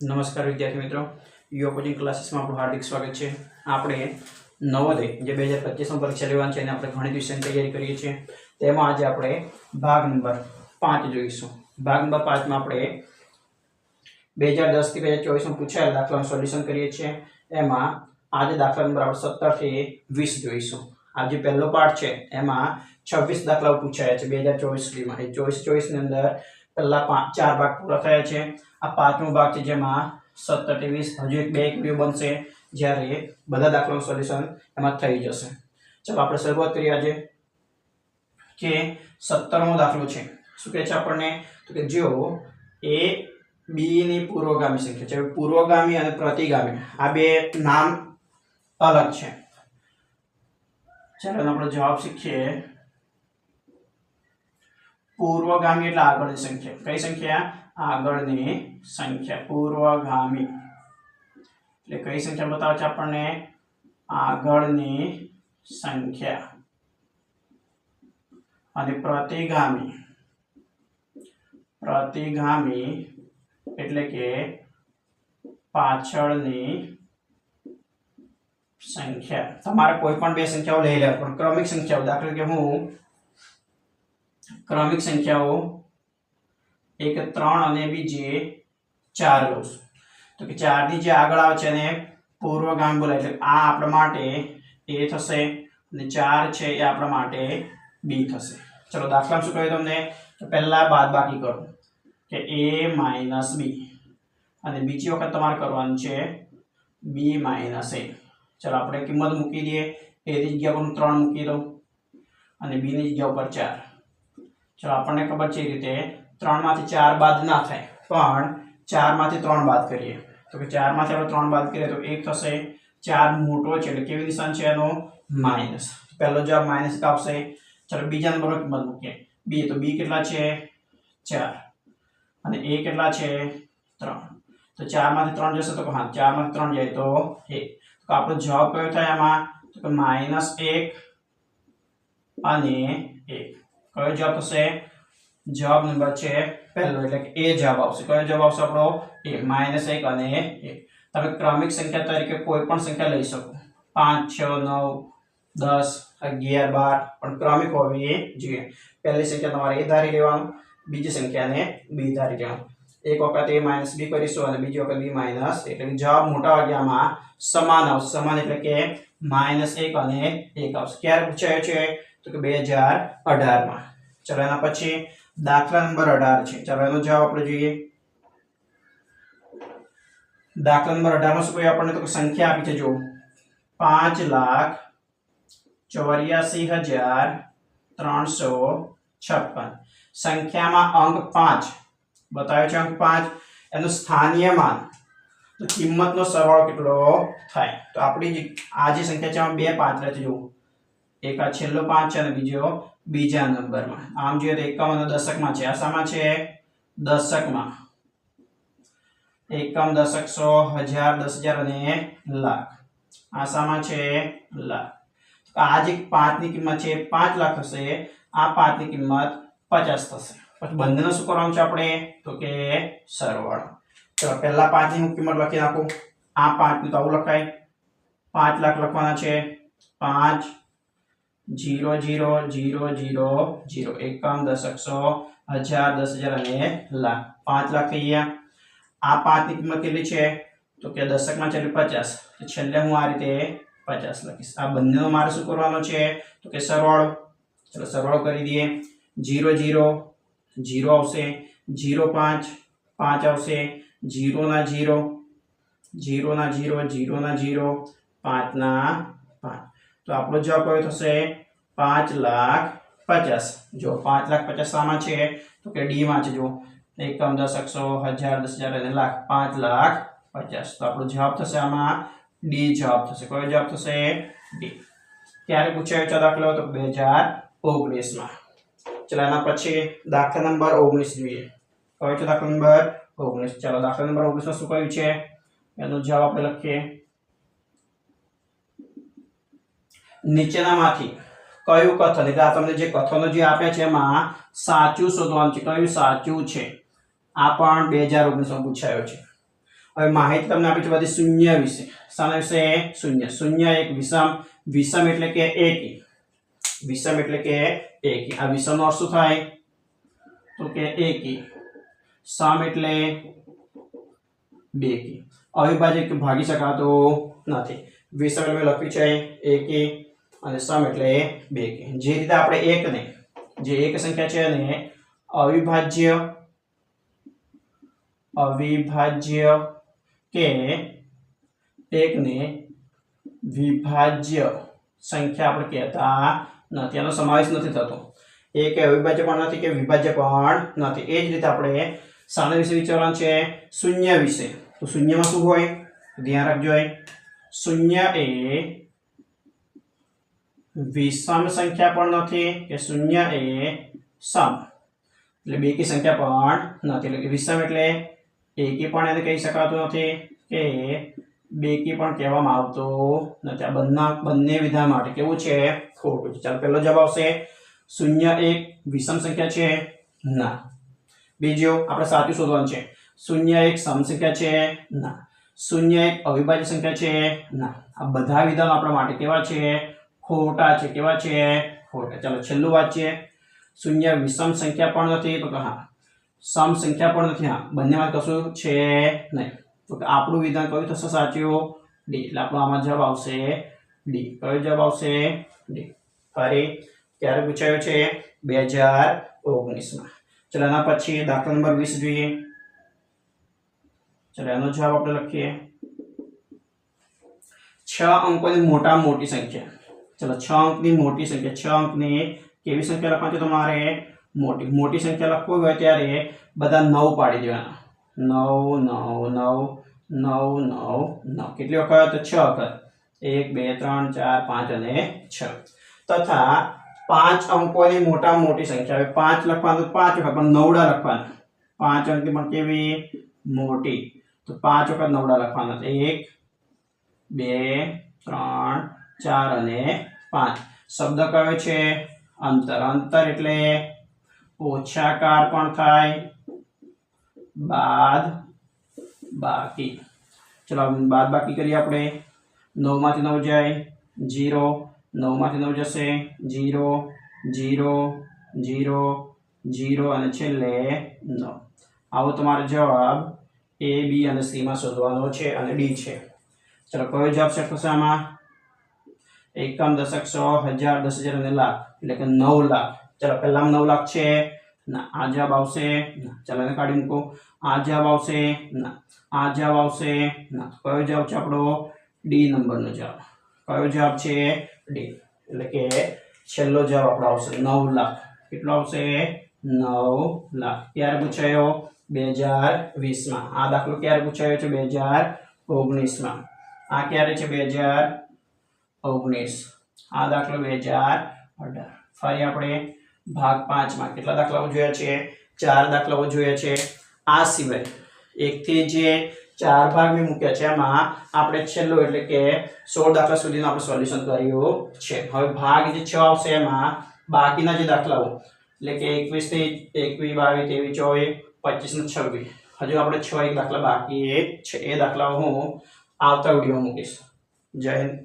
નમસ્કાર વિદ્યાર્થી મિત્રો. યુવા કોચિંગ ક્લાસીસમાં આપણું હાર્દિક સ્વાગત છે. આપણે નવોદય જે બે હજાર પચીસમાં પરીક્ષા લેવાની છે અને આપણે ઘણી દિવસની તૈયારી કરીએ છીએ. તેમાં આજે આપણે ભાગ નંબર પાંચ જોઈશું. ભાગ નંબર પાંચમાં આપણે બે હજાર દસથી બે હજાર ચોવીસમાં પૂછાયેલ દાખલાનું સોલ્યુશન કરીએ છીએ. એમાં આજે દાખલા નંબર આપણે સત્તરથી વીસ જોઈશું. આ જે પહેલો પાઠ છે, એમાં છવ્વીસ દાખલાઓ પૂછાયા છે બે હજાર ચોવીસ સુધીમાં. એ ચોવીસ ચોવીસની અંદર પહેલાં પાંચ ચાર ભાગ પૂરા થયા છે. આ પાંચમો ભાગ છે જેમાં સત્તરથી હજુ એક બે એક વીડિયો બનશે જ્યારે બધા દાખલાનું સોલ્યુશન એમાં થઈ જશે. ચાલો આપણે શરૂઆત કરીએ આજે કે સત્તરમો દાખલો છે. શું કહે છે આપણને? તો કે જો એ બીની પૂર્વગામી સંખ્યા છે. પૂર્વગામી અને પ્રતિગામી આ બે નામ અલગ છે. ચાલો આપણે જવાબ શીખીએ. પૂર્વગામી એટલે આગળની સંખ્યા. કઈ સંખ્યા? આગળની સંખ્યા પૂર્વગામી. એટલે કઈ સંખ્યા બતાવે છે આપણને? આગળની સંખ્યા. અને પ્રતિગામી. પ્રતિગામી એટલે કે પાછળની સંખ્યા. તમારે કોઈ પણ બે સંખ્યાઓ લઈ લેવા પણ ક્રમિક સંખ્યાઓ. દાખલા કે હું ક્રમિક સંખ્યાઓ એક ત્રણ અને બીજી ચાર લઉં તો કે ચારની જે આગળ આવે છે એને પૂર્વગામી બોલાય એટલે આ આપણા માટે એ થશે અને ચાર છે એ આપણા માટે બી થશે. ચલો દાખલા શું કહ્યું તમને? તો પહેલા બાદ બાકી કરો. કે એ માઇનસ બી. અને બીજી વખત તમારે કરવાનું છે બી માઇનસ એ. ચલો, આપણે કિંમત મૂકી દઈએ. એની જગ્યા પર ત્રણ મૂકી દઉં. અને બીની જગ્યા ઉપર ચાર. ચલો, આપણને ખબર છે એ રીતે ત્રણમાંથી ચાર બાદ ના થાય, પણ ચારમાંથી ત્રણ બાદ કરીએ. તો કે ચારમાંથી આપણે ત્રણ બાદ કરીએ તો એક થશે ચાર મોટો છે એટલે કેવી નિશાન છે એનો? માઇનસ પહેલો જવાબ માઇનસ આવશે ચાલો બીજા નંબરનો કિંમત મૂકીએ. બી તો બી કેટલા છે? ચાર. અને એ કેટલા છે? ત્રણ. તો ચારમાંથી ત્રણ જશે તો હા, ચારમાંથી ત્રણ જાય તો એક. તો આપણો જવાબ કયો થાય એમાં તો કે માઇનસ એક અને એક. કયો જવાબ થશે? જવાબ નંબર છે પહેલો, એટલે કે એ જવાબ આવશે. કયો જવાબ આવશે આપણો? એ માઇનસ એક અને એક તમે ક્રમિક સંખ્યા તરીકે કોઈ પણ સંખ્યા લઈ શકો. પાંચ, છ, નવ, દસ, અગિયાર, બાર, પણ ક્રમિક હોવી જોઈએ. પહેલી સંખ્યા તમારે એ ધારી લેવાનું, બીજી સંખ્યાને બી ધારી લેવાનું. એક વખત એ માઇનસ બી કરીશું અને બીજી વખત બી માઇનસ એટલે કે જવાબ મોટા વાગ્યામાં સમાન આવશે. સમાન એટલે કે માઇનસ એક અને એક આવશે. ક્યારે પૂછાયો છે? તો કે બે હજાર અઢારમાં. ચલો એના પછી દાખલા નંબર અઢાર છે. ચાલો એનો જવાબ આપણે જોઈએ. દાખલા નંબર અઢારમાં શું કહ્યું આપણને? તો સંખ્યા આપી છે જો પાંચ લાખ ચોર્યાસી હજાર ત્રણસો છપ્પન. સંખ્યામાં અંક પાંચ. બતાવ્યો છે અંક પાંચ. એનું સ્થાનીય માન. કિંમતનો સરવાળો કેટલો થાય? તો આપણી આ જે સંખ્યા છે બે પાંચ રહે છે જો એક આ છેલ્લો પાંચ છે અને બીજો બીજા નંબરમાં. આમ જોઈએ તો એકાવન દશકમાં છે. આશામાં છે? દશકમાં. એકમ દશક સો હજાર, દસ હજાર અને લાખ. આશામાં છે? લાખ. આ જે પાંચની કિંમત છે, પાંચ લાખ થશે. આ પાંચની કિંમત પચાસ થશે. પછી બંનેનો શું કરવાનું છે આપણે? તો કે સરવાળો. ચલો, પહેલા પાંચની હું કિંમત લખી નાખું. આ પાંચની તો આવું લખાય. પાંચ લાખ લખવાના છે. પાંચ zero zero zero zero zero એકમ દશક સો હજાર દસ હજાર અને લાખ પાંચ લાખ થઈ ગયા આ પાંચની કિંમત કેટલી છે તો કે દશકમાં છે એટલે પચાસ તો છેલ્લે હું આ રીતે પચાસ લખીશ આ બંનેનો મારે શું કરવાનો છે તો કે સરવાળો ચલો સરવાળો કરી દઈએ જીરો જીરો જીરો આવશે જીરો પાંચ પાંચ આવશે જીરોના જીરો જીરોના જીરો જીરોના જીરો પાંચના પાંચ તો આપણો જવાબ કયો થશે? પાંચ લાખ પચાસ. જો પાંચ લાખ પચાસ શામાં છે, તો કે ડીમાં છે, જો. એકમ દસ એકસો, હજાર દસ હજાર લાખ, પાંચ લાખ પચાસ. તો આપણો જવાબ થશે આમાં ડી જવાબ થશે. કયો જવાબ થશે? ડી. ક્યારે પૂછાયો છે દાખલો? તો બે હજાર ઓગણીસમાં. ચલો એના પછી દાખલા નંબર ઓગણીસ જોઈએ. કયો છે દાખલા નંબર? ઓગણીસ. ચલો દાખલા નંબર ઓગણીસમાં શું કહ્યું છે? એનો જવાબ આપણે લખીએ. નીચેનામાંથી કયું કથન? એટલે આ તમને જે કથનો જે આપ્યા છે એમાં સાચું શોધવાનું છે. કયું સાચું છે? આ પણ બે હજાર ઓગણીસમાં પૂછાયો છે. હવે માહિતી તમને આપી છે બધી શૂન્ય વિશે. શાના વિશે શૂન્ય. શૂન્ય એક વિષમ. વિષમ એટલે કે એકી. વિષમ એટલે કે એકી. આ વિષમનો અર્થ શું થાય? તો કે એકી. સમ એટલે બેકી. અવિભાજ્ય ભાગી શકાતો નથી. વિષમ એટલે લખ્યું છે એકી. અને સમ એટલે બે કે. જે રીતે આપણે એકને જે એક સંખ્યા છે એને અવિભાજ્ય અવિભાજ્ય કે એકને વિભાજ્ય સંખ્યા આપણે કહેતા નથી. એનો સમાવેશ નથી થતો. એક અવિભાજ્ય પણ નથી કે વિભાજ્ય પણ નથી. એ જ રીતે આપણે સાના વિશે વિચારવાનું છે શૂન્ય વિશે. તો શૂન્યમાં શું હોય? ધ્યાન રાખજો. શૂન્ય એ વિષમ સંખ્યા પણ નથી કે શૂન્ય એ સમ. એટલે બેકી સંખ્યા પણ નથી. એટલે કે વિષમ એટલે એકી પણ એને કહી શકાતું નથી કે બેકી પણ કહેવામાં આવતું નથી. આ બંને બંને વિધા માટે કેવું છે? ખોટું છે. ચાલો પહેલો જવાબ આવશે. શૂન્ય એક વિષમ સંખ્યા છે? ના. બીજો આપણે સાચું શોધવાનું છે. શૂન્ય એક સમ સંખ્યા છે? ના. શૂન્ય એક અવિભાજ્ય સંખ્યા છે? ના. આ બધા વિધાનો આપણા માટે કેવા છે? ખોટા છે, કેવા છે? ખોટા. ચાલો, છેલ્લું વાંચીએ. શૂન્ય, વિષમ સંખ્યા પણ નથી. તો હા, સમ સંખ્યા પણ નથી. હા બંનેમાં કશું છે નહીં. તો કે આપણું વિધાન કયું થશે? સાચું. ડી. એટલે આપણો આમાં જવાબ આવશે ડી. કયો જવાબ આવશે? ડી. ફરી ક્યારે પૂછાયો છે બે હજાર ઓગણીસમાં. ચલો, એના પછી દાખલો નંબર વીસ જોઈએ. ચલો, એનો જવાબ આપણે લખીએ. છ અંકોની મોટા મોટી સંખ્યા. ચલો છ અંકની મોટી સંખ્યા છ અંકની કેવી સંખ્યા લખવાની તમારે મોટી મોટી સંખ્યા લખવી હોય ત્યારે બધા નવ પાડી દેવાના નવ નવ નવ નવ નવ નવ કેટલી વખત છ વખત એક બે ત્રણ ચાર પાંચ અને છ તથા પાંચ અંકોની મોટા મોટી સંખ્યા હવે પાંચ લખવાનું પાંચ વખત પણ નવડા લખવાના પાંચ અંકની પણ કેવી મોટી તો પાંચ વખત નવડા લખવાના એક બે ત્રણ ચાર અને પાંચ. શબ્દ કયો છે? અંતર. અંતર એટલે ઓછાકાર પણ થાય? બાદ બાકી. ચલો બાદ બાકી કરીએ આપણે. નવમાંથી નવ જાય. જીરો. નવમાંથી નવ જશે. જીરો જીરો જીરો જીરો અને છેલ્લે નવ. આવો તમારો જવાબ એ બી અને સીમાં શોધવાનો છે અને ડી છે. ચલો, કયો જવાબ છે આમાં એકમ દશક સો હજાર, દસ હજાર અને લાખ, એટલે કે નવ લાખ. ચલો, પહેલામાં નવ લાખ છે. ના, આ જવાબ આવશે. ચાલો એને કાઢી મૂકો. આ જવાબ આવશે. ના, આ જવાબ આવશે. ના, કયો જવાબ છે આપણો? ડી નંબરનો જવાબ. કયો જવાબ છે? ડી. એટલે કે છેલ્લો જવાબ આપણો આવશે. નવ લાખ. કેટલો આવશે? નવ લાખ. ક્યારે પૂછાયો? બે હજાર વીસમાં. આ દાખલો ક્યારે પૂછાયો છે? બે હજાર ઓગણીસમાં. આ ક્યારે છે? બે હજાર ઓગણીસ. આ દાખલો બે હજાર અઢાર. ફરી આપણે ભાગ પાંચમાં કેટલા દાખલાઓ જોયા છે? ચાર દાખલાઓ જોયા છે. આ સિવાય એકથી જે ચાર ભાગ મેં મૂક્યા છે એમાં આપણે છેલ્લો એટલે કે સોળ દાખલા સુધીનું આપણે સોલ્યુશન કર્યું છે. હવે ભાગ જે છ આવશે, એમાં બાકીના જે દાખલાઓ, એટલે કે એકવીસથી એકવીસ, બાવીસ, ત્રેવીસ, ચોવીસ, પચીસ ને છવ્વીસ. હજુ આપણે છ એક દાખલા બાકી છે. એ દાખલાઓ હું આવતા વીડિયો મૂકીશ. જય હિન્દ